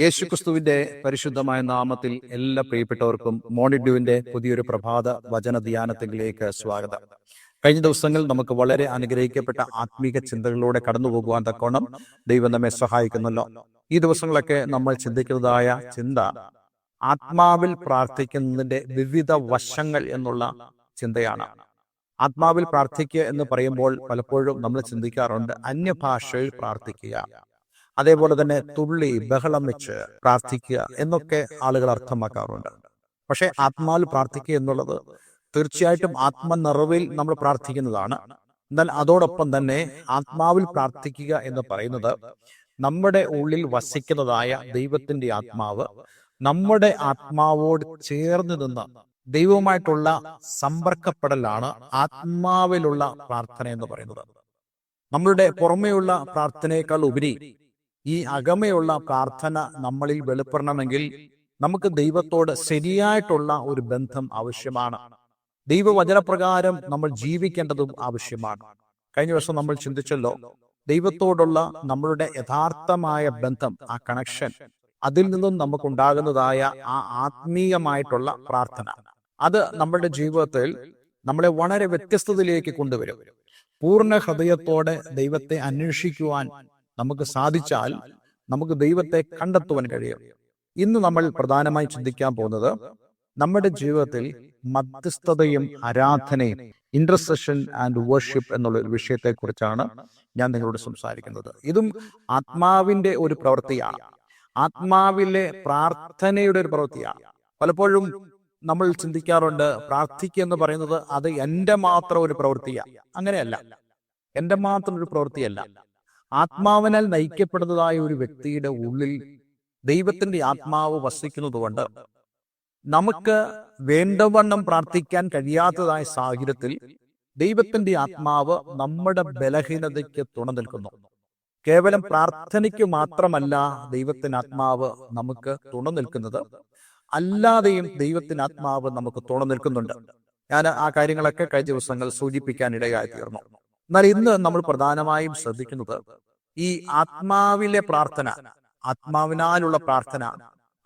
യേശുക്രിസ്തുവിന്റെ പരിശുദ്ധമായ നാമത്തിൽ എല്ലാ പ്രിയപ്പെട്ടവർക്കും മോണിഡ്യൂവിന്റെ പുതിയൊരു പ്രഭാത വചന ധ്യാനത്തിലേക്ക് സ്വാഗതം. കഴിഞ്ഞ ദിവസങ്ങൾ നമുക്ക് വളരെ അനുഗ്രഹിക്കപ്പെട്ട ആത്മീക ചിന്തകളിലൂടെ കടന്നു പോകുവാൻ തക്കോണം ദൈവം നമ്മെ സഹായിക്കുന്നല്ലോ ഈ ദിവസങ്ങളൊക്കെ നമ്മൾ ചിന്തിക്കുന്നതായ ചിന്ത ആത്മാവിൽ പ്രാർത്ഥിക്കുന്നതിന്റെ വിവിധ വശങ്ങൾ എന്നുള്ള ചിന്തയാണ്. ആത്മാവിൽ പ്രാർത്ഥിക്കുക എന്ന് പറയുമ്പോൾ പലപ്പോഴും നമ്മൾ ചിന്തിക്കാറുണ്ട് അന്യഭാഷയിൽ പ്രാർത്ഥിക്കുക. അതേപോലെ തന്നെ തുള്ളി ബഹളം വെച്ച് പ്രാർത്ഥിക്കുക എന്നൊക്കെ ആളുകൾ അർത്ഥമാക്കാറുണ്ട്. പക്ഷെ ആത്മാവിൽ പ്രാർത്ഥിക്കുക എന്നുള്ളത് തീർച്ചയായിട്ടും ആത്മനിറവിൽ നമ്മൾ പ്രാർത്ഥിക്കുന്നതാണ്. എന്നാൽ അതോടൊപ്പം തന്നെ ആത്മാവിൽ പ്രാർത്ഥിക്കുക എന്ന് പറയുന്നത് നമ്മുടെ ഉള്ളിൽ വസിക്കുന്നതായ ദൈവത്തിന്റെ ആത്മാവ് നമ്മുടെ ആത്മാവോട് ചേർന്ന് നിന്ന് ദൈവവുമായിട്ടുള്ള സമ്പർക്കപ്പെടലാണ് ആത്മാവിലുള്ള പ്രാർത്ഥന എന്ന് പറയുന്നത്. നമ്മളുടെ പുറമെയുള്ള പ്രാർത്ഥനയേക്കാൾ ഉപരി ഈ അകമയുള്ള പ്രാർത്ഥന നമ്മളിൽ വെളിപ്പെടണമെങ്കിൽ നമുക്ക് ദൈവത്തോട് ശരിയായിട്ടുള്ള ഒരു ബന്ധം ആവശ്യമാണ്. ദൈവവചനപ്രകാരം നമ്മൾ ജീവിക്കേണ്ടതും ആവശ്യമാണ്. കഴിഞ്ഞ വർഷം നമ്മൾ ചിന്തിച്ചല്ലോ ദൈവത്തോടുള്ള നമ്മളുടെ യഥാർത്ഥമായ ബന്ധം ആ കണക്ഷൻ അതിൽ നിന്നും നമുക്കുണ്ടാകുന്നതായ ആ ആത്മീയമായിട്ടുള്ള പ്രാർത്ഥന. അത് നമ്മുടെ ജീവിതത്തിൽ നമ്മളെ വളരെ വ്യത്യസ്തതയിലേക്ക് കൊണ്ടുവരും. പൂർണ ഹൃദയത്തോടെ ദൈവത്തെ അന്വേഷിക്കുവാൻ നമുക്ക് സാധിച്ചാൽ നമുക്ക് ദൈവത്തെ കണ്ടെത്തുവാൻ കഴിയും. ഇന്ന് നമ്മൾ പ്രധാനമായി ചിന്തിക്കാൻ പോകുന്നത് നമ്മുടെ ജീവിതത്തിൽ മധ്യസ്ഥതയും ആരാധനയും ഇന്റർസെഷൻ ആൻഡ് വർഷിപ്പ് എന്നുള്ള ഒരു വിഷയത്തെ കുറിച്ചാണ് ഞാൻ നിങ്ങളോട് സംസാരിക്കുന്നത്. ഇതും ആത്മാവിന്റെ ഒരു പ്രവൃത്തിയാണ്. ആത്മാവിലെ പ്രാർത്ഥനയുടെ ഒരു പ്രവൃത്തിയാണ്. പലപ്പോഴും നമ്മൾ ചിന്തിക്കാറുണ്ട് പ്രാർത്ഥിക്കുക എന്ന് പറയുന്നത് അത് എന്റെ മാത്രം ഒരു പ്രവൃത്തിയാണ് അങ്ങനെയല്ല. എന്റെ മാത്രം ഒരു പ്രവൃത്തിയല്ല. ആത്മാവിനാൽ നയിക്കപ്പെടുന്നതായ ഒരു വ്യക്തിയുടെ ഉള്ളിൽ ദൈവത്തിന്റെ ആത്മാവ് വസിക്കുന്നതുകൊണ്ട് നമുക്ക് വേണ്ടവണ്ണം പ്രാർത്ഥിക്കാൻ കഴിയാത്തതായ സാഹചര്യത്തിൽ ദൈവത്തിന്റെ ആത്മാവ് നമ്മുടെ ബലഹീനതയ്ക്ക് തുണ നിൽക്കുന്നു. കേവലം പ്രാർത്ഥനയ്ക്ക് മാത്രമല്ല ദൈവത്തിന് ആത്മാവ് നമുക്ക് തുണ നിൽക്കുന്നത്. അല്ലാതെയും ദൈവത്തിന് ആത്മാവ് നമുക്ക് തുണ നിൽക്കുന്നുണ്ട്. ഞാൻ ആ കാര്യങ്ങളൊക്കെ കഴിഞ്ഞ ദിവസങ്ങൾ സൂചിപ്പിക്കാൻ ഇടയായി തീർന്നു. എന്നാൽ ഇന്ന് നമ്മൾ പ്രധാനമായും ശ്രദ്ധിക്കുന്നത് ഈ ആത്മാവിലെ പ്രാർത്ഥന ആത്മാവിനാലുള്ള പ്രാർത്ഥന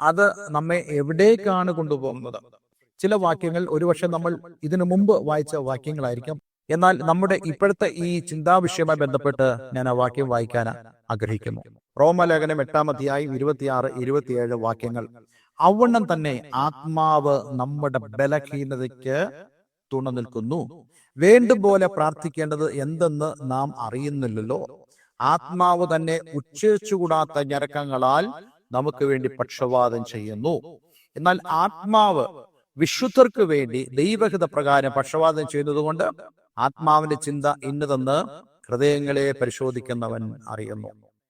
അത് നമ്മെ എവിടേക്കാണ് കൊണ്ടുപോകുന്നത്? ചില വാക്യങ്ങൾ ഒരുപക്ഷെ നമ്മൾ ഇതിനു മുമ്പ് വായിച്ച വാക്യങ്ങളായിരിക്കും. എന്നാൽ നമ്മുടെ ഇപ്പോഴത്തെ ഈ ചിന്താ വിഷയവുമായി ബന്ധപ്പെട്ട് ഞാൻ ആ വാക്യം വായിക്കാൻ ആഗ്രഹിക്കുന്നു. റോമലേഖനം എട്ടാം അധ്യായം ഇരുപത്തിയാറ് ഇരുപത്തിയേഴ് വാക്യങ്ങൾ. അവണ്ണം തന്നെ ആത്മാവ് നമ്മുടെ ബലഹീനതയ്ക്ക് തുണ നിൽക്കുന്നു. വേണ്ടുപോലെ പ്രാർത്ഥിക്കേണ്ടത് എന്തെന്ന് നാം അറിയുന്നില്ലല്ലോ. ആത്മാവ് തന്നെ ഉച്ചരിച്ചുകൂടാത്ത ഞരക്കങ്ങളാൽ നമുക്ക് വേണ്ടി പക്ഷവാദം ചെയ്യുന്നു. എന്നാൽ ആത്മാവ് വിശുദ്ധർക്ക് വേണ്ടി ദൈവഹിത പ്രകാരം പക്ഷവാദം ചെയ്യുന്നത് കൊണ്ട് ആത്മാവിന്റെ ചിന്ത ഇന്നതെന്ന് ഹൃദയങ്ങളെ പരിശോധിക്കുന്നവൻ അറിയുന്നു.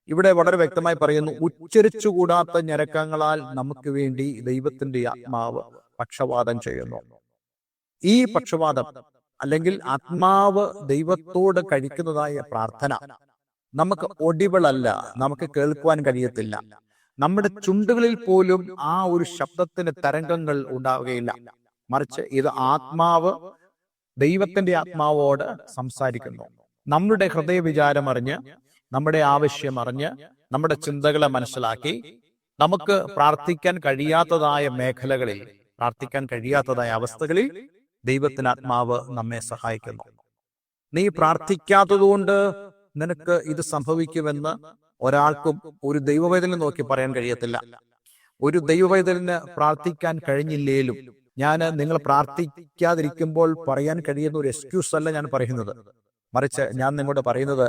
ഇവിടെ വളരെ വ്യക്തമായി പറയുന്നു ഉച്ചരിച്ചുകൂടാത്ത ഞരക്കങ്ങളാൽ നമുക്ക് വേണ്ടി ദൈവത്തിന്റെ ആത്മാവ് പക്ഷവാദം ചെയ്യുന്നു. ഈ പക്ഷവാദം അല്ലെങ്കിൽ ആത്മാവ് ദൈവത്തോട് കഴിക്കുന്നതായ പ്രാർത്ഥന. നമുക്ക് ഒടിവളല്ല നമുക്ക് കേൾക്കുവാൻ കഴിയത്തില്ല. നമ്മുടെ ചുണ്ടുകളിൽ പോലും ആ ഒരു ശബ്ദത്തിന് തരംഗങ്ങൾ ഉണ്ടാവുകയില്ല. മറിച്ച് ഇത് ആത്മാവ് ദൈവത്തിന്റെ ആത്മാവോട് സംസാരിക്കുന്നു. നമ്മുടെ ഹൃദയ വിചാരം അറിഞ്ഞ് നമ്മുടെ ആവശ്യം അറിഞ്ഞ് നമ്മുടെ ചിന്തകളെ മനസ്സിലാക്കി നമുക്ക് പ്രാർത്ഥിക്കാൻ കഴിയാത്തതായ മേഖലകളിൽ പ്രാർത്ഥിക്കാൻ കഴിയാത്തതായ അവസ്ഥകളിൽ ദൈവത്തിന് ആത്മാവ് നമ്മെ സഹായിക്കുന്നു. നീ പ്രാർത്ഥിക്കാത്തതുകൊണ്ട് നിനക്ക് ഇത് സംഭവിക്കുമെന്ന് ഒരാൾക്കും ഒരു ദൈവവേദന നോക്കി പറയാൻ കഴിയത്തില്ല. ഒരു ദൈവവേദലിന് പ്രാർത്ഥിക്കാൻ കഴിഞ്ഞില്ലേലും ഞാൻ നിങ്ങൾ പ്രാർത്ഥിക്കാതിരിക്കുമ്പോൾ പറയാൻ കഴിയുന്ന ഒരു എക്സ്ക്യൂസ് അല്ല ഞാൻ പറയുന്നത്. മറിച്ച് ഞാൻ നിങ്ങളോട് പറയുന്നത്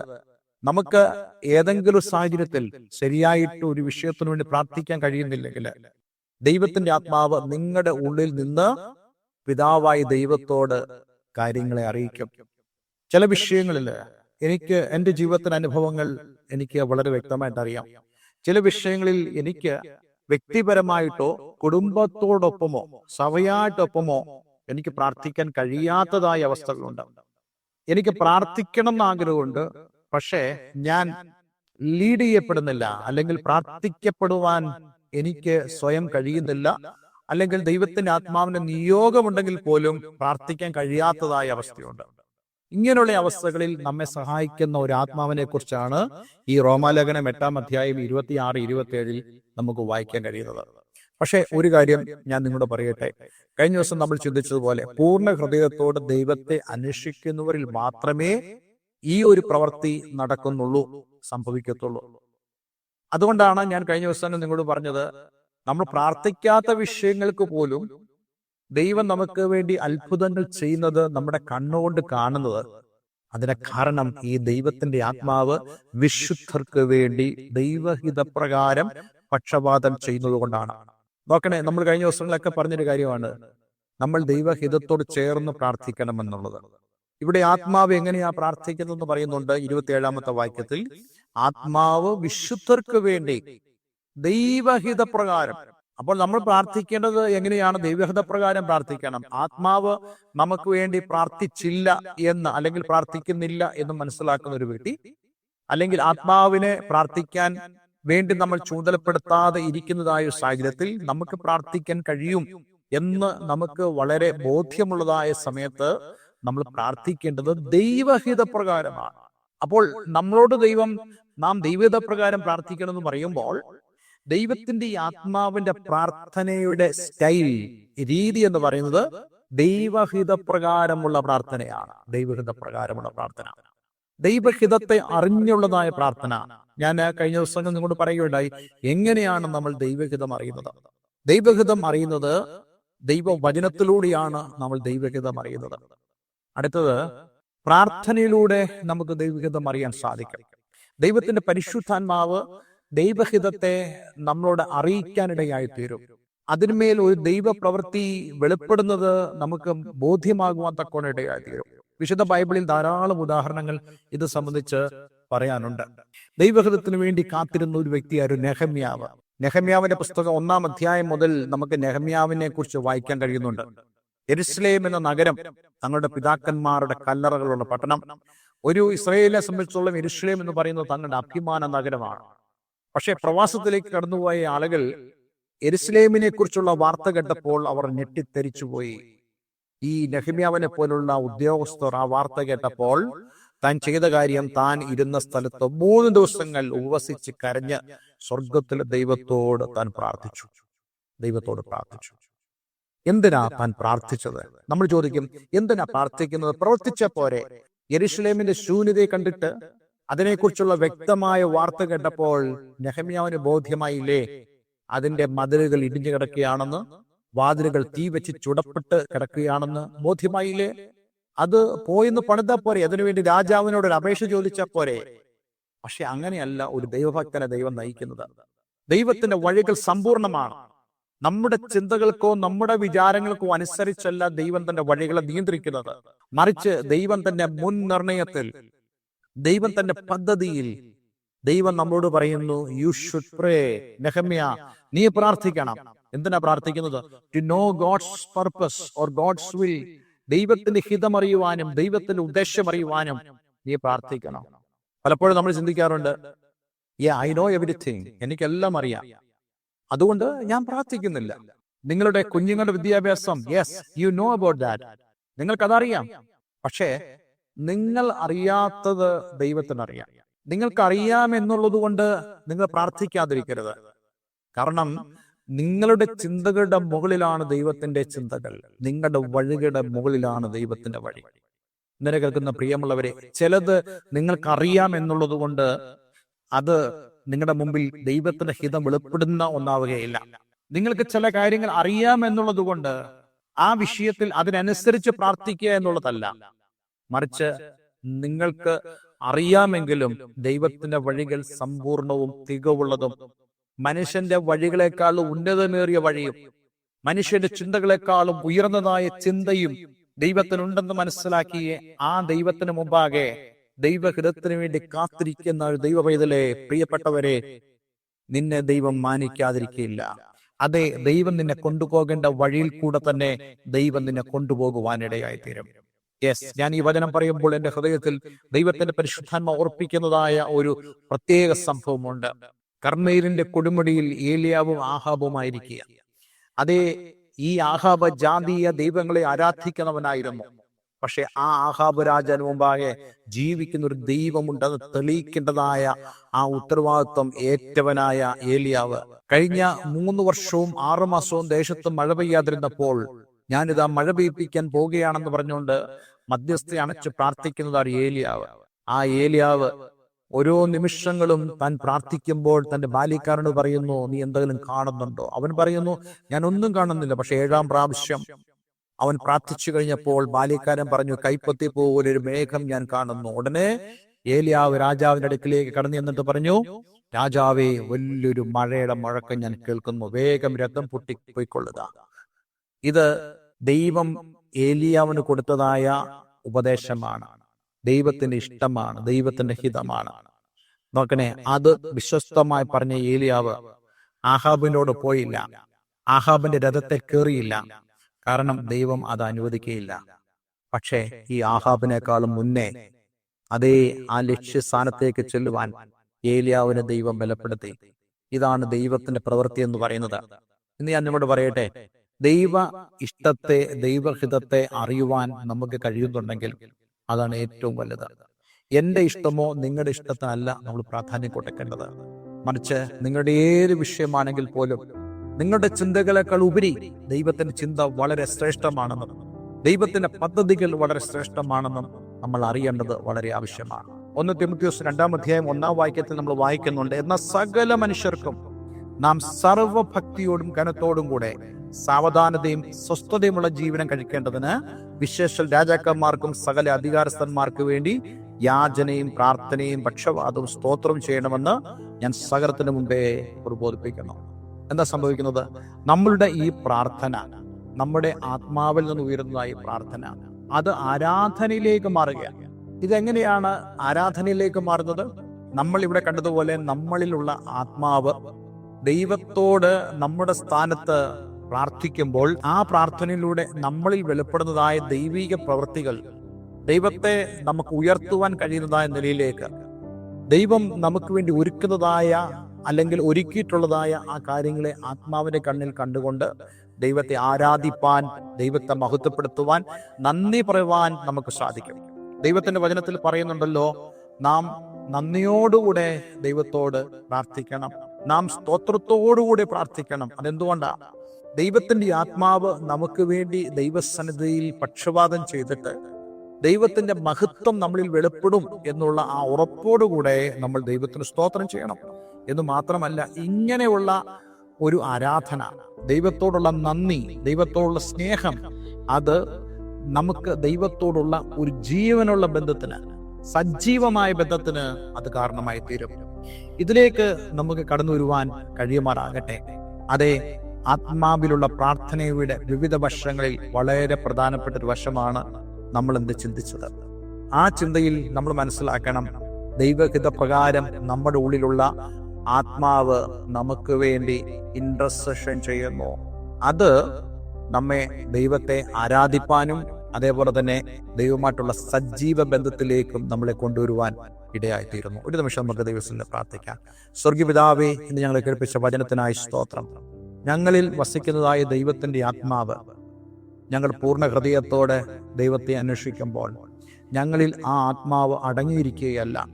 നമുക്ക് ഏതെങ്കിലും ഒരു സാഹചര്യത്തിൽ ശരിയായിട്ട് ഒരു വിഷയത്തിനു വേണ്ടി പ്രാർത്ഥിക്കാൻ കഴിയുന്നില്ലെങ്കിൽ ദൈവത്തിന്റെ ആത്മാവ് നിങ്ങളുടെ ഉള്ളിൽ നിന്ന് പിതാവായി ദൈവത്തോട് കാര്യങ്ങളെ അറിയിക്കും. ചില വിഷയങ്ങളിൽ എനിക്ക് എന്റെ ജീവിതത്തിന് അനുഭവങ്ങൾ എനിക്ക് വളരെ വ്യക്തമായിട്ട് അറിയാം. ചില വിഷയങ്ങളിൽ എനിക്ക് വ്യക്തിപരമായിട്ടോ കുടുംബത്തോടൊപ്പമോ സഭയായിട്ടൊപ്പമോ എനിക്ക് പ്രാർത്ഥിക്കാൻ കഴിയാത്തതായ അവസ്ഥകളുണ്ട്. എനിക്ക് പ്രാർത്ഥിക്കണം എന്നാഗ്രഹമുണ്ട് പക്ഷേ ഞാൻ ലീഡ് ചെയ്യപ്പെടുന്നില്ല. അല്ലെങ്കിൽ പ്രാർത്ഥിക്കപ്പെടുവാൻ എനിക്ക് സ്വയം കഴിയുന്നില്ല. അല്ലെങ്കിൽ ദൈവത്തിന്റെ ആത്മാവിന്റെ നിയോഗമുണ്ടെങ്കിൽ പോലും പ്രാർത്ഥിക്കാൻ കഴിയാത്തതായ അവസ്ഥയുണ്ട്. ഇങ്ങനെയുള്ള അവസ്ഥകളിൽ നമ്മെ സഹായിക്കുന്ന ഒരു ആത്മാവിനെ കുറിച്ചാണ് ഈ റോമാലേഖനം എട്ടാം അധ്യായം ഇരുപത്തിയാറ് ഇരുപത്തി ഏഴിൽ നമുക്ക് വായിക്കാൻ കഴിയുന്നത്. പക്ഷേ ഒരു കാര്യം ഞാൻ നിങ്ങളോട് പറയട്ടെ. കഴിഞ്ഞ ദിവസം നമ്മൾ ചിന്തിച്ചതുപോലെ പൂർണ ഹൃദയത്തോട് ദൈവത്തെ അന്വേഷിക്കുന്നവരിൽ മാത്രമേ ഈ ഒരു പ്രവൃത്തി നടക്കുന്നുള്ളൂ സംഭവിക്കത്തുള്ളൂ. അതുകൊണ്ടാണ് ഞാൻ കഴിഞ്ഞ ദിവസം നിങ്ങളോട് പറഞ്ഞത് നമ്മൾ പ്രാർത്ഥിക്കാത്ത വിഷയങ്ങൾക്ക് പോലും ദൈവം നമുക്ക് വേണ്ടി അത്ഭുതങ്ങൾ ചെയ്യുന്നത് നമ്മുടെ കണ്ണുകൊണ്ട് കാണുന്നത്. അതിന് കാരണം ഈ ദൈവത്തിന്റെ ആത്മാവ് വിശുദ്ധർക്ക് വേണ്ടി ദൈവഹിതപ്രകാരം പക്ഷപാതം ചെയ്യുന്നത് കൊണ്ടാണ്. നോക്കണേ നമ്മൾ കഴിഞ്ഞ ദിവസങ്ങളിലൊക്കെ പറഞ്ഞൊരു കാര്യമാണ്. നമ്മൾ ദൈവഹിതത്തോട് ചേർന്ന് പ്രാർത്ഥിക്കണം എന്നുള്ളത്. ഇവിടെ ആത്മാവ് എങ്ങനെയാ പ്രാർത്ഥിക്കുന്നതെന്ന് പറയുന്നുണ്ട് ഇരുപത്തിയേഴാമത്തെ വാക്യത്തിൽ. ആത്മാവ് വിശുദ്ധർക്ക് വേണ്ടി ദൈവഹിതപ്രകാരം. അപ്പോൾ നമ്മൾ പ്രാർത്ഥിക്കേണ്ടത് എങ്ങനെയാണ്? ദൈവഹിതപ്രകാരം പ്രാർത്ഥിക്കണം. ആത്മാവ് നമുക്ക് വേണ്ടി പ്രാർത്ഥിച്ചില്ല എന്ന് അല്ലെങ്കിൽ പ്രാർത്ഥിക്കുന്നില്ല എന്ന് മനസ്സിലാക്കുന്ന ഒരു വ്യക്തി അല്ലെങ്കിൽ ആത്മാവിനെ പ്രാർത്ഥിക്കാൻ വേണ്ടി നമ്മൾ ചൂതലപ്പെടുത്താതെ ഇരിക്കുന്നതായ ഒരു സാഹചര്യത്തിൽ നമുക്ക് പ്രാർത്ഥിക്കാൻ കഴിയും എന്ന് നമുക്ക് വളരെ ബോധ്യമുള്ളതായ സമയത്ത് നമ്മൾ പ്രാർത്ഥിക്കേണ്ടത് ദൈവഹിതപ്രകാരമാണ്. അപ്പോൾ നമ്മളോട് ദൈവം നാം ദൈവഹിതപ്രകാരം പ്രാർത്ഥിക്കണം എന്ന് പറയുമ്പോൾ ദൈവത്തിന്റെ ഈ ആത്മാവിന്റെ പ്രാർത്ഥനയുടെ സ്റ്റൈൽ രീതി എന്ന് പറയുന്നത് ദൈവഹിത പ്രകാരമുള്ള പ്രാർത്ഥനയാണ്. ദൈവഹിത പ്രകാരമുള്ള പ്രാർത്ഥന. ദൈവഹിതത്തെ അറിഞ്ഞുള്ളതായ പ്രാർത്ഥന. ഞാൻ കഴിഞ്ഞ ദിവസങ്ങൾ നിങ്ങളോട് പറയുകയുണ്ടായി എങ്ങനെയാണ് നമ്മൾ ദൈവഹിതം അറിയുന്നത്? ദൈവഹിതം അറിയുന്നത് ദൈവവചനത്തിലൂടെയാണ് നമ്മൾ ദൈവഹിതം അറിയുന്നത്. അടുത്തത് പ്രാർത്ഥനയിലൂടെ നമുക്ക് ദൈവഹിതം അറിയാൻ സാധിക്കും. ദൈവത്തിന്റെ പരിശുദ്ധാത്മാവ് ദൈവഹിതത്തെ നമ്മളോട് അറിയിക്കാനിടയായി തീരും അതിന്മേൽ ഒരു ദൈവ പ്രവൃത്തി വെളിപ്പെടുന്നത് നമുക്ക് ബോധ്യമാകുവാൻ തക്കോണ ഇടയായി തീരും വിശുദ്ധ ബൈബിളിൽ ധാരാളം ഉദാഹരണങ്ങൾ ഇത് സംബന്ധിച്ച് പറയാനുണ്ട്. ദൈവഹിതത്തിന് വേണ്ടി കാത്തിരുന്ന ഒരു വ്യക്തിയായിരുന്നു നെഹമ്യാവ്. നെഹമ്യാവിന്റെ പുസ്തകം ഒന്നാം അധ്യായം മുതൽ നമുക്ക് നെഹമ്യാവിനെ കുറിച്ച് വായിക്കാൻ കഴിയുന്നുണ്ട്. എരുസലേം എന്ന നഗരം തങ്ങളുടെ പിതാക്കന്മാരുടെ കല്ലറകളുള്ള പട്ടണം. ഒരു ഇസ്രയേലിനെ സംബന്ധിച്ചോളം എരുസലേം എന്ന് പറയുന്നത് തങ്ങളുടെ അഭിമാന നഗരമാണ്. പക്ഷേ പ്രവാസത്തിലേക്ക് കടന്നുപോയ ആളുകൾ എരുസലേമിനെ കുറിച്ചുള്ള വാർത്ത കേട്ടപ്പോൾ അവർ ഞെട്ടിത്തെരിച്ചുപോയി ഈ നെഹമ്യാവിനെ പോലുള്ള ഉദ്യോഗസ്ഥർ ആ വാർത്ത കേട്ടപ്പോൾ താൻ ചെയ്ത കാര്യം താൻ ഇരുന്ന സ്ഥലത്ത് മൂന്ന് ദിവസങ്ങൾ ഉപവസിച്ച് കരഞ്ഞ് സ്വർഗത്തിലെ ദൈവത്തോട് താൻ പ്രാർത്ഥിച്ചു. ദൈവത്തോട് പ്രാർത്ഥിച്ചു. എന്തിനാ താൻ പ്രാർത്ഥിച്ചത്? നമ്മൾ ചോദിക്കും എന്തിനാ പ്രാർത്ഥിക്കുന്നത്? പ്രവർത്തിച്ച പോരെ. യെരുഷലേമിന്റെ ശൂന്യതയെ കണ്ടിട്ട് അതിനെക്കുറിച്ചുള്ള വ്യക്തമായ വാർത്ത കേട്ടപ്പോൾ നെഹമ്യാവിന് ബോധ്യമായില്ലേ? അതിന്റെ മതിലുകൾ ഇടിഞ്ഞു കിടക്കുകയാണെന്ന് വാതിലുകൾ തീ വെച്ച് ചുടപ്പെട്ട് കിടക്കുകയാണെന്ന് ബോധ്യമായില്ലേ? അത് പോയിന്ന് പണിതാ പോരെ അതിനുവേണ്ടി രാജാവിനോട് ഒരു അപേക്ഷ ചോദിച്ചാൽ പോരെ. പക്ഷെ അങ്ങനെയല്ല ഒരു ദൈവഭക്തനെ ദൈവം നയിക്കുന്നത്. ദൈവത്തിന്റെ വഴികൾ സമ്പൂർണമാണ്. നമ്മുടെ ചിന്തകൾക്കോ നമ്മുടെ വിചാരങ്ങൾക്കോ അനുസരിച്ചല്ല ദൈവം തന്റെ വഴികളെ നിയന്ത്രിക്കുന്നത്. മറിച്ച് ദൈവം തന്റെ മുൻ നിർണയത്തിൽ ദൈവം തന്റെ പദ്ധതിയിൽ ദൈവം നമ്മളോട് പറയുന്നു യു ഷുഡ് പ്രേ നെഹമ്യ നീ പ്രാർത്ഥിക്കണം. എന്തിനാ പ്രാർത്ഥിക്കുന്നത്? To know God's purpose or God's will ദൈവത്തിന്റെ ഹിതമറിയുവാനും ദൈവത്തിന്റെ ഉദ്ദേശം അറിയുവാനും നീ പ്രാർത്ഥിക്കണം. പലപ്പോഴും നമ്മൾ ചിന്തിക്കാറുണ്ട് ഐ നോ എവരിഥിങ് എനിക്കെല്ലാം അറിയാം. അതുകൊണ്ട് ഞാൻ പ്രാർത്ഥിക്കുന്നില്ല. നിങ്ങളുടെ കുഞ്ഞുങ്ങളുടെ വിദ്യാഭ്യാസം yes you know about that നിങ്ങൾക്കതറിയാം. പക്ഷേ നിങ്ങൾ അറിയാത്തത് ദൈവത്തിനറിയാം നിങ്ങൾക്കറിയാം എന്നുള്ളത് കൊണ്ട് നിങ്ങൾ പ്രാർത്ഥിക്കാതിരിക്കരുത്. കാരണം നിങ്ങളുടെ ചിന്തകളുടെ മുകളിലാണ് ദൈവത്തിന്റെ ചിന്തകൾ. നിങ്ങളുടെ വഴികളുടെ മുകളിലാണ് ദൈവത്തിന്റെ വഴി. ഇന്നലെ കേൾക്കുന്ന പ്രിയമുള്ളവരെ ചിലത് നിങ്ങൾക്കറിയാം എന്നുള്ളത് കൊണ്ട് അത് നിങ്ങളുടെ മുമ്പിൽ ദൈവത്തിന്റെ ഹിതം വെളിപ്പെടുന്ന ഒന്നാവുകയില്ല. നിങ്ങൾക്ക് ചില കാര്യങ്ങൾ അറിയാം എന്നുള്ളത് കൊണ്ട് ആ വിഷയത്തിൽ അതിനനുസരിച്ച് പ്രാർത്ഥിക്കുക എന്നുള്ളതല്ല. മറിച്ച് നിങ്ങൾക്ക് അറിയാമെങ്കിലും ദൈവത്തിന്റെ വഴികൾ സമ്പൂർണവും തികവുള്ളതും മനുഷ്യന്റെ വഴികളെക്കാൾ ഉന്നതമേറിയ വഴിയും മനുഷ്യന്റെ ചിന്തകളെക്കാളും ഉയർന്നതായ ചിന്തയും ദൈവത്തിനുണ്ടെന്ന് മനസ്സിലാക്കിയ ആ ദൈവത്തിന് മുമ്പാകെ ദൈവഹിതത്തിന് വേണ്ടി കാത്തിരിക്കുന്ന ഒരു ദൈവ പൈതലെ പ്രിയപ്പെട്ടവരെ നിന്നെ ദൈവം മാനിക്കാതിരിക്കില്ല അതെ ദൈവം നിന്നെ കൊണ്ടുപോകേണ്ട വഴിയിൽ കൂടെ തന്നെ ദൈവം നിന്നെ കൊണ്ടുപോകുവാനിടയായി തീരും യെസ് ഞാൻ ഈ വചനം പറയുമ്പോൾ എന്റെ ഹൃദയത്തിൽ ദൈവത്തിന്റെ പരിശുദ്ധാത്മ ഓർപ്പിക്കുന്നതായ ഒരു പ്രത്യേക സംഭവമുണ്ട്. കർമ്മയിലിന്റെ കൊടുമുടിയിൽ ഏലിയാവും ആഹാബുമായിരിക്കുക. അതേ ഈ ആഹാബ ജാതീയ ദൈവങ്ങളെ ആരാധിക്കുന്നവനായിരുന്നു. പക്ഷെ ആ ആഹാബ് രാജന് മുമ്പാകെ ജീവിക്കുന്ന ഒരു ദൈവമുണ്ടെന്ന് തെളിയിക്കേണ്ടതായ ആ ഉത്തരവാദിത്വം ഏറ്റവനായ ഏലിയാവ്. കഴിഞ്ഞ മൂന്ന് വർഷവും ആറു മാസവും ദേശത്ത് മഴ പെയ്യാതിരുന്നപ്പോൾ ഞാനിതാ മഴ പെയ്യിപ്പിക്കാൻ പോവുകയാണെന്ന് പറഞ്ഞുകൊണ്ട് മധ്യസ്ഥ അണച്ച് പ്രാർത്ഥിക്കുന്നതാണ് ഏലിയാവ്. ആ ഏലിയാവ് ഓരോ നിമിഷങ്ങളും താൻ പ്രാർത്ഥിക്കുമ്പോൾ തന്റെ ബാല്യക്കാരന് പറയുന്നു നീ എന്തെങ്കിലും കാണുന്നുണ്ടോ? അവൻ പറയുന്നു ഞാൻ ഒന്നും കാണുന്നില്ല പക്ഷെ ഏഴാം പ്രാവശ്യം അവൻ പ്രാർത്ഥിച്ചു കഴിഞ്ഞപ്പോൾ ബാല്യക്കാരൻ പറഞ്ഞു കൈപ്പത്തി പോലെ ഒരു മേഘം ഞാൻ കാണുന്നു. ഉടനെ ഏലിയാവ് രാജാവിന്റെ അടുക്കിലേക്ക് കടന്നു എന്നിട്ട് പറഞ്ഞു രാജാവേ വലിയൊരു മഴയുടെ മുഴക്കം ഞാൻ കേൾക്കുന്നു. വേഗം രഥം പൊട്ടി പോയിക്കൊള്ളുക ഇത് ദൈവം ഏലിയാവിന് കൊടുത്തതായ ഉപദേശമാണ്. ദൈവത്തിന്റെ ഇഷ്ടമാണ് ദൈവത്തിന്റെ ഹിതമാണ്. നോക്കണേ അത് വിശ്വസ്തമായി പറഞ്ഞ ഏലിയാവ് ആഹാബിനോട് പോയില്ല. ആഹാബിന്റെ രഥത്തെ കയറിയില്ല. കാരണം ദൈവം അത് അനുവദിക്കുകയില്ല. പക്ഷേ ഈ ആഹാബിനേക്കാളും മുന്നേ അതേ ആ ലക്ഷ്യസ്ഥാനത്തേക്ക് ചെല്ലുവാൻ ഏലിയാവിനെ ദൈവം ബലപ്പെടുത്തി. ഇതാണ് ദൈവത്തിന്റെ പ്രവൃത്തി എന്ന് പറയുന്നത്. ഇന്ന് ഞാൻ നിങ്ങളോട് പറയട്ടെ ദൈവ ഇഷ്ടത്തെ ദൈവഹിതത്തെ അറിയുവാൻ നമുക്ക് കഴിയുന്നുണ്ടെങ്കിൽ അതാണ് ഏറ്റവും വലുത്. എന്റെ ഇഷ്ടമോ നിങ്ങളുടെ ഇഷ്ടത്തിനല്ല നമ്മൾ പ്രാധാന്യം കൊടുക്കേണ്ടത്. മറിച്ച് നിങ്ങളുടെ ഏത് വിഷയമാണെങ്കിൽ പോലും നിങ്ങളുടെ ചിന്തകളെക്കാൾ ഉപരി ദൈവത്തിന്റെ ചിന്ത വളരെ ശ്രേഷ്ഠമാണെന്നും ദൈവത്തിന്റെ പദ്ധതികൾ വളരെ ശ്രേഷ്ഠമാണെന്നും നമ്മൾ അറിയേണ്ടത് വളരെ ആവശ്യമാണ്. ഒന്ന് തിമുത്തിയോസ് രണ്ടാം അധ്യായം ഒന്നാം വാക്യത്തിൽ നമ്മൾ വായിക്കുന്നുണ്ട് എന്ന സകല മനുഷ്യർക്കും നാം സർവഭക്തിയോടും കനത്തോടും കൂടെ സാവധാനതയും സ്വസ്ഥതയുമുള്ള ജീവനം കഴിക്കേണ്ടതിന് വിശേഷ രാജാക്കന്മാർക്കും സകല അധികാരസ്ഥന്മാർക്ക് വേണ്ടി യാചനയും പ്രാർത്ഥനയും പക്ഷപാതവും സ്തോത്രം ചെയ്യണമെന്ന് ഞാൻ സകലത്തിന് മുമ്പേ പ്രബോധിപ്പിക്കുന്നു. എന്താ സംഭവിക്കുന്നത്? നമ്മളുടെ ഈ പ്രാർത്ഥന നമ്മുടെ ആത്മാവിൽ നിന്ന് ഉയരുന്നതായി പ്രാർത്ഥന അത് ആരാധനയിലേക്ക് മാറുകയാണ്. ഇതെങ്ങനെയാണ് ആരാധനയിലേക്ക് മാറുന്നത്? നമ്മൾ ഇവിടെ കണ്ടതുപോലെ നമ്മളിലുള്ള ആത്മാവ് ദൈവത്തോട് നമ്മുടെ സ്ഥാനത്ത് പ്രാർത്ഥിക്കുമ്പോൾ ആ പ്രാർത്ഥനയിലൂടെ നമ്മളിൽ വെളിപ്പെടുന്നതായ ദൈവിക പ്രവൃത്തികൾ ദൈവത്തെ നമുക്ക് ഉയർത്തുവാൻ കഴിയുന്നതായ നിലയിലേക്ക് ദൈവം നമുക്ക് വേണ്ടി ഒരുക്കുന്നതായ അല്ലെങ്കിൽ ഒരുക്കിയിട്ടുള്ളതായ ആ കാര്യങ്ങളെ ആത്മാവിന്റെ കണ്ണിൽ കണ്ടുകൊണ്ട് ദൈവത്തെ ആരാധിപ്പാൻ ദൈവത്തെ മഹത്വപ്പെടുത്തുവാൻ നന്ദി പറയുവാൻ നമുക്ക് സാധിക്കും. ദൈവത്തിന്റെ വചനത്തിൽ പറയുന്നുണ്ടല്ലോ നാം നന്ദിയോടുകൂടെ ദൈവത്തോട് പ്രാർത്ഥിക്കണം. നാം സ്തോത്രത്തോടുകൂടി പ്രാർത്ഥിക്കണം. അതെന്തുകൊണ്ടാ? ദൈവത്തിന്റെ ആത്മാവ് നമുക്ക് വേണ്ടി ദൈവസന്നിധിയിൽ പക്ഷപാതം ചെയ്തിട്ട് ദൈവത്തിന്റെ മഹത്വം നമ്മളിൽ വെളിപ്പെടും എന്നുള്ള ആ ഉറപ്പോടുകൂടെ നമ്മൾ ദൈവത്തിന് സ്തോത്രം ചെയ്യണം. എന്ന് മാത്രമല്ല ഇങ്ങനെയുള്ള ഒരു ആരാധന ദൈവത്തോടുള്ള നന്ദി ദൈവത്തോടുള്ള സ്നേഹം അത് നമുക്ക് ദൈവത്തോടുള്ള ഒരു ജീവനുള്ള ബന്ധത്തിന് സജീവമായ ബന്ധത്തിന് അത് കാരണമായി തീരും ഇതിലേക്ക് നമുക്ക് കടന്നു വരുവാൻ കഴിയുമാറാകട്ടെ. അതെ ആത്മാവിലുള്ള പ്രാർത്ഥനയുടെ വിവിധ വശങ്ങളിൽ വളരെ പ്രധാനപ്പെട്ട ഒരു വശമാണ് നമ്മൾ എന്ത് ചിന്തിച്ചത്. ആ ചിന്തയിൽ നമ്മൾ മനസ്സിലാക്കണം ദൈവഹിത പ്രകാരം നമ്മുടെ ഉള്ളിലുള്ള ആത്മാവ് നമുക്ക് വേണ്ടി ഇൻട്രസഷൻ ചെയ്യുന്നു. അത് നമ്മെ ദൈവത്തെ ആരാധിപ്പാനും അതേപോലെ തന്നെ ദൈവമായിട്ടുള്ള സജീവ ബന്ധത്തിലേക്കും നമ്മളെ കൊണ്ടുവരുവാൻ ഇടയായിത്തീരുന്നു. ഒരു നിമിഷം നമുക്ക് ദൈവത്തിന്റെ പ്രാർത്ഥിക്കാം. സ്വർഗീപിതാവേ ഇന്ന് ഞങ്ങൾ കേൾപ്പിച്ച വചനത്തിനായി സ്തോത്രം. ഞങ്ങളിൽ വസിക്കുന്നതായ ദൈവത്തിന്റെ ആത്മാവ്. ഞങ്ങൾ പൂർണ ഹൃദയത്തോടെ ദൈവത്തെ അന്വേഷിക്കുമ്പോൾ ഞങ്ങളിൽ ആ ആത്മാവ് അടങ്ങിയിരിക്കുകയല്ല.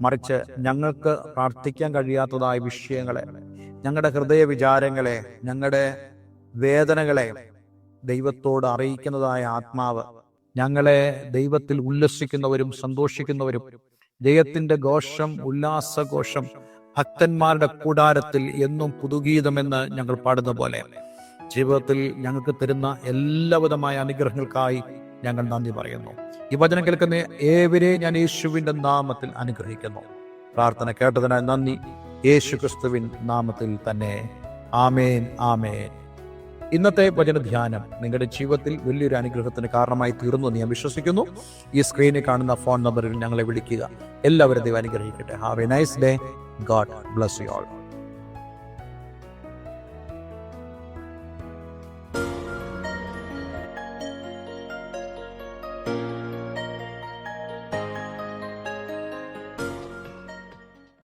മറിച്ച് ഞങ്ങൾക്ക് പ്രാർത്ഥിക്കാൻ കഴിയാത്തതായ വിഷയങ്ങളെ ഞങ്ങളുടെ ഹൃദയ വിചാരങ്ങളെ ഞങ്ങളുടെ വേദനകളെ ദൈവത്തോട് അറിയിക്കുന്നതായ ആത്മാവ്. ഞങ്ങളെ ദൈവത്തിൽ ഉല്ലസിക്കുന്നവരും സന്തോഷിക്കുന്നവരും ജയത്തിന്റെ ഘോഷം ഉല്ലാസഘോഷം ഭക്തന്മാരുടെ കൂടാരത്തിൽ എന്നും പുതുഗീതമെന്ന് ഞങ്ങൾ പാടുന്ന പോലെ. ജീവിതത്തിൽ ഞങ്ങൾക്ക് തരുന്ന എല്ലാവിധമായ അനുഗ്രഹങ്ങൾക്കായി ഞങ്ങൾ നന്ദി പറയുന്നു. ഈ വചനം കേൾക്കുന്ന ഏവരെ ഞാൻ യേശുവിന്റെ നാമത്തിൽ അനുഗ്രഹിക്കുന്നു. പ്രാർത്ഥന കേട്ടതിനായി നന്ദി. യേശു ക്രിസ്തുവിൻ നാമത്തിൽ തന്നെ. ആമേൻ ആമേൻ. ഇന്നത്തെ വചനധ്യാനം നിങ്ങളുടെ ജീവിതത്തിൽ വലിയൊരു അനുഗ്രഹത്തിന് കാരണമായി തീർന്നു എന്ന് ഞാൻ വിശ്വസിക്കുന്നു. ഈ സ്ക്രീനിൽ കാണുന്ന ഫോൺ നമ്പറിൽ ഞങ്ങളെ വിളിക്കുക. എല്ലാവരും ദൈവം അനുഗ്രഹിക്കട്ടെ. Have a nice day God bless you all